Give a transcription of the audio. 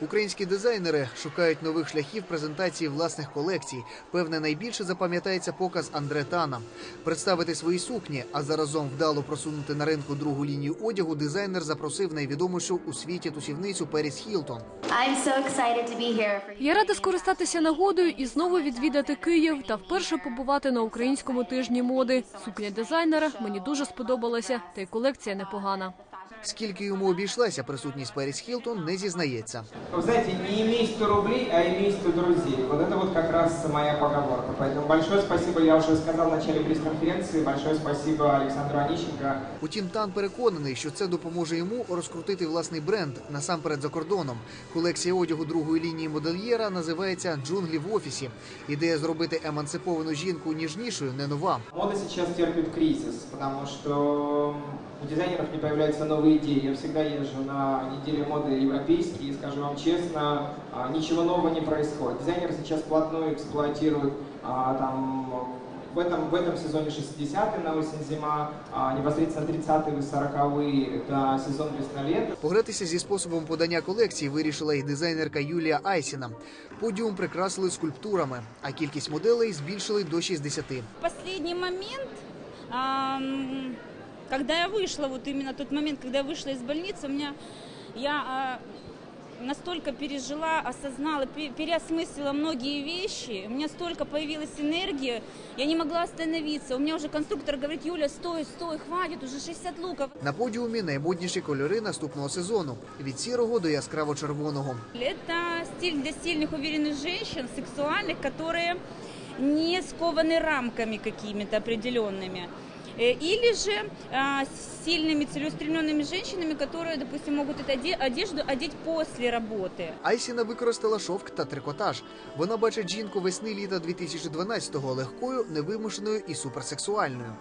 Українські дизайнери шукають нових шляхів презентації власних колекцій. Певне, найбільше запам'ятається показ Андре Тана. Представити свої сукні, а заразом вдало просунути на ринку другу лінію одягу. Дизайнер запросив найвідомішу у світі тусівницю Періс Хілтон. So Я рада скористатися нагодою і знову відвідати Київ та вперше побувати на українському тижні моди. Сукня дизайнера мені дуже сподобалася, та й колекція непогана. Скільки йому обійшлася присутність Періс Хілтон, не зізнається. Вы знаете, не имей 100 рублей, а имей 100 друзей. Вот это вот как раз моя поговорка. Поэтому большое спасибо, я уже сказал в начале пресс-конференции, большое спасибо Александру Онищенко. Утім, Тан переконаний, що це допоможе йому розкрутити власний бренд насамперед за кордоном. Колекція одягу другої лінії модельєра називається Джунглі в офісі. Ідея зробити емансиповану жінку ніжнішою не нова. Мода сейчас терпит кризис, потому что у дизайнеров не появляются новые идеи. Я всегда езжу на неделе моды европейские, и скажу вам честно, а, ничего нового не происходит. Дизайнеры сейчас вплотную эксплуатируют а, там в этом, в этом сезоне 60-й на осень-зима, а, непосредственно 30-й и 40-й это сезон весна-лето. Погратися зі способом подання колекції вирішила і дизайнерка Юлія Айсіна. Подіум прикрасили скульптурами, а кількість моделей збільшили до 60. В последний момент, ам, когда я вышла, вот именно тот момент, когда я вышла из больницы, у меня я а, настолько пережила, осознала, пе- переосмыслила многие вещи, у меня столько появилась энергии, я не могла остановиться. У меня уже конструктор говорит, Юля, стой, стой, хватит, уже 60 луков. На подіумі наймодніші кольори наступного сезону від сірого до яскраво-червоного. Это стиль для сильных, уверенных женщин, сексуальных, которые не скованы рамками какими-то определенными. Э, Или же а, с сильными, целеустремленными женщинами, которые, допустим, могут эту оде- одежду одеть после работы. Айсіна використала шовк та трикотаж. Вона бачить жінку весни літа 2012-го легкою, невимушеною і суперсексуальною.